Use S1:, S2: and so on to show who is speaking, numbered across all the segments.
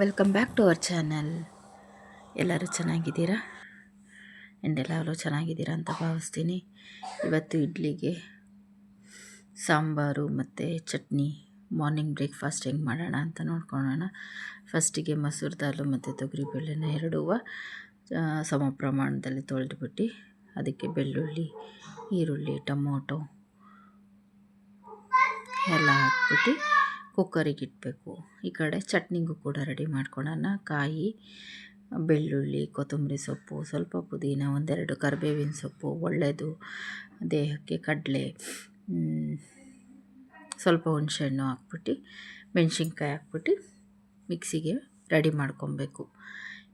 S1: Welcome back to our channel ಎಲ್ಲರೂ ಚೆನ್ನಾಗಿದ್ದೀರಾ? ಎಲ್ಲರೂ ಚೆನ್ನಾಗಿದ್ದೀರಾ ಅಂತ ಭಾವಿಸ್ತೀನಿ. ಇವತ್ತು ಇಡ್ಲಿಗೆ ಸಾಂಬಾರು ಮತ್ತು ಚಟ್ನಿ. ಮಾರ್ನಿಂಗ್ ಬ್ರೇಕ್ಫಾಸ್ಟ್ ಹೆಂಗೆ ಮಾಡೋಣ ಅಂತ ನೋಡ್ಕೊಳೋಣ ಫಸ್ಟಿಗೆ ಮೊಸರು ದಾಲು ಮತ್ತು ತೊಗರಿಬೇಳೆನ ಎರಡೂ ಸಮ ಪ್ರಮಾಣದಲ್ಲಿ ತೊಳೆದುಬಿಟ್ಟು ಅದಕ್ಕೆ ಬೆಳ್ಳುಳ್ಳಿ, ಈರುಳ್ಳಿ, ಟೊಮೊಟೊ ಎಲ್ಲ ಹಾಕ್ಬಿಟ್ಟು ಕುಕ್ಕರಿಗೆ ಇಡಬೇಕು ಈ ಕಡೆ ಚಟ್ನಿಗೂ ಕೂಡ ರೆಡಿ ಮಾಡ್ಕೊಳ್ಳೋಣ ಕಾಯಿ, ಬೆಳ್ಳುಳ್ಳಿ, ಕೊತ್ತಂಬರಿ ಸೊಪ್ಪು, ಸ್ವಲ್ಪ ಪುದೀನ, ಒಂದೆರಡು ಕರಿಬೇವಿನ ಸೊಪ್ಪು ಒಳ್ಳೆಯದು ದೇಹಕ್ಕೆ ಕಡಲೆ ಸ್ವಲ್ಪ ಹುಣಸೆಹಣ್ಣು ಹಾಕ್ಬಿಟ್ಟು, ಮೆಣಸಿನ್ಕಾಯಿ ಹಾಕ್ಬಿಟ್ಟು, ಮಿಕ್ಸಿಗೆ ರೆಡಿ ಮಾಡ್ಕೊಬೇಕು.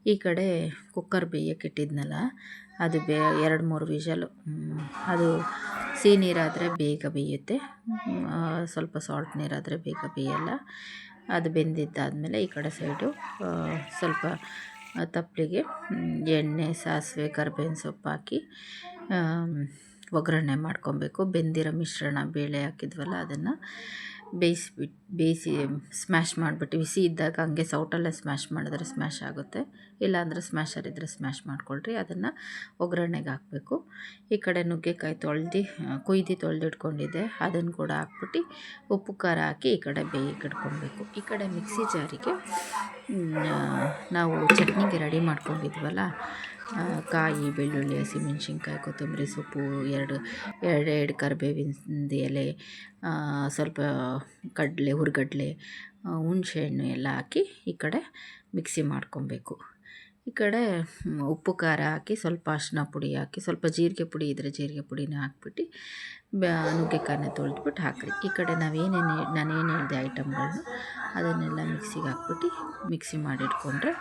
S1: ಈ ಕಡೆ ಕುಕ್ಕರ್ ಬೇಯಕ್ಕೆ ಇಟ್ಟಿದ್ನಲ್ಲ, ಅದು ಬೇ, ಎರಡು ಮೂರು ವಿಷಲು ಅದು ಸಿಹಿ ನೀರಾದರೆ ಬೇಗ ಬೇಯುತ್ತೆ ಸ್ವಲ್ಪ ಸಾಲ್ಟ್ ನೀರಾದರೆ ಬೇಗ ಬೇಯಲ್ಲ ಅದು ಬೆಂದಿದ್ದಾದಮೇಲೆ ಈ ಕಡೆ ಸೈಡು ಸ್ವಲ್ಪ ತಪ್ಪಲಿಗೆ ಎಣ್ಣೆ, ಸಾಸಿವೆ, ಕರ್ಬೇವಿನ ಸೊಪ್ಪು ಹಾಕಿ ಒಗ್ಗರಣೆ ಮಾಡ್ಕೊಬೇಕು. ಬೆಂದಿರೋ ಮಿಶ್ರಣ, ಬೇಳೆ ಹಾಕಿದ್ವಲ್ಲ ಅದನ್ನು ಬೇಯಿಸ್ಬಿಟ್ಟು ಬೇಯಿಸಿ ಸ್ಮ್ಯಾಶ್ ಮಾಡಿಬಿಟ್ಟು, ಬಿಸಿ ಇದ್ದಾಗ ಹಂಗೆ ಸೌಟಲ್ಲೇ ಸ್ಮ್ಯಾಶ್ ಮಾಡಿದ್ರೆ ಸ್ಮ್ಯಾಶ್ ಆಗುತ್ತೆ. ಇಲ್ಲಾಂದರೆ ಸ್ಮ್ಯಾಶರ್ ಇದ್ದರೆ ಸ್ಮ್ಯಾಶ್ ಮಾಡ್ಕೊಳ್ರಿ. ಅದನ್ನು ಒಗ್ಗರಣೆಗೆ ಹಾಕಬೇಕು. ಈ ಕಡೆ ನುಗ್ಗೆಕಾಯಿ ತೊಳ್ದು, ಕೊಯ್ದು ತೊಳೆದಿಟ್ಕೊಂಡಿದ್ದೆ. ಅದನ್ನು ಕೂಡ ಹಾಕ್ಬಿಟ್ಟು ಉಪ್ಪು, ಖಾರ ಹಾಕಿ ಈ ಕಡೆ ಬೇಯಕ್ಕೆ ಇಟ್ಕೊಳ್ಬೇಕು. ಈ ಕಡೆ ಮಿಕ್ಸಿ ಜಾರಿಗೆ ನಾವು ಚಟ್ನಿಗೆ ರೆಡಿ ಮಾಡ್ಕೊಂಡಿದ್ವಲ್ಲ ಕಾಯಿ, ಬೆಳ್ಳುಳ್ಳಿ, ಹಸಿಮೆಣ್ಸಿನ್ಕಾಯಿ, ಕೊತ್ತಂಬರಿ ಸೊಪ್ಪು, ಎರಡು ಎರಡು ಎರಡು ಕರಿಬೇವಿನ ಎಲೆ ಸ್ವಲ್ಪ ಕಡಲೆ, ಹುರಿಗಡ್ಲೆ ಹುಣ್ಸೆ ಹಣ್ಣು ಎಲ್ಲ ಹಾಕಿ ಈ ಕಡೆ ಮಿಕ್ಸಿ ಮಾಡ್ಕೊಬೇಕು. ಈ ಕಡೆ ಉಪ್ಪು, ಖಾರ ಹಾಕಿ ಸ್ವಲ್ಪ ಅರಿಶಿನ ಪುಡಿ ಹಾಕಿ, ಸ್ವಲ್ಪ ಜೀರಿಗೆ ಪುಡಿ ಇದ್ದರೆ ಜೀರಿಗೆ ಪುಡಿನ ಹಾಕ್ಬಿಟ್ಟು ನುಗ್ಗೆಕಾಯನ್ನ ತೊಳೆದ್ಬಿಟ್ಟು ಹಾಕ್ರಿ. ಈ ಕಡೆ ನಾವೇನೇನು ನಾನೇನು ಹೇಳಿದೆ ಐಟಮ್ಗಳನ್ನು, ಅದನ್ನೆಲ್ಲ ಮಿಕ್ಸಿಗೆ ಹಾಕ್ಬಿಟ್ಟು ಮಿಕ್ಸಿ ಮಾಡಿಟ್ಕೊಂಡ್ರೆ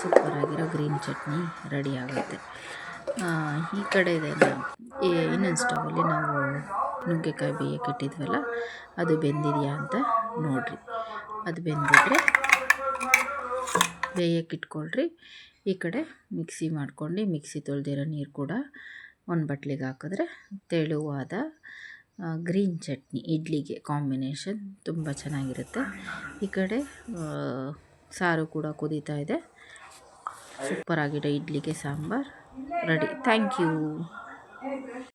S1: ಸೂಪರಾಗಿರೋ ಗ್ರೀನ್ ಚಟ್ನಿ ರೆಡಿ ಆಗುತ್ತೆ. ಈ ಕಡೆ ಇದೆಲ್ಲ ಇನ್ನೊಂದು ಸ್ಟವಲ್ಲಿ ನಾವು ನುಗ್ಗೆಕಾಯಿ ಬೇಯಕ್ಕೆ ಇಟ್ಟಿದ್ವಲ್ಲ, ಅದು ಬೆಂದಿದೆಯಾ ಅಂತ ನೋಡಿರಿ. ಅದು ಬೆಂದಿದ್ರೆ ಬೇಯಕ್ಕೆ ಇಟ್ಕೊಳ್ರಿ. ಈ ಕಡೆ ಮಿಕ್ಸಿ ಮಾಡ್ಕೊಂಡು ಮಿಕ್ಸಿ ತೊಳೆದಿರೋ ನೀರು ಕೂಡ ಒಂದು ಬಟ್ಲಿಗೆ ಹಾಕಿದ್ರೆ ತೆಳುವಾದ ಗ್ರೀನ್ ಚಟ್ನಿ, ಇಡ್ಲಿಗೆ ಕಾಂಬಿನೇಷನ್ ತುಂಬ ಚೆನ್ನಾಗಿರುತ್ತೆ. ಈ ಕಡೆ ಸಾರು ಕೂಡ ಕುದೀತಾ ಇದೆ. ಸೂಪರಾಗಿರೋ ಇಡ್ಲಿಗೆ ಸಾಂಬಾರು. ರೆಡಿ. Thank you.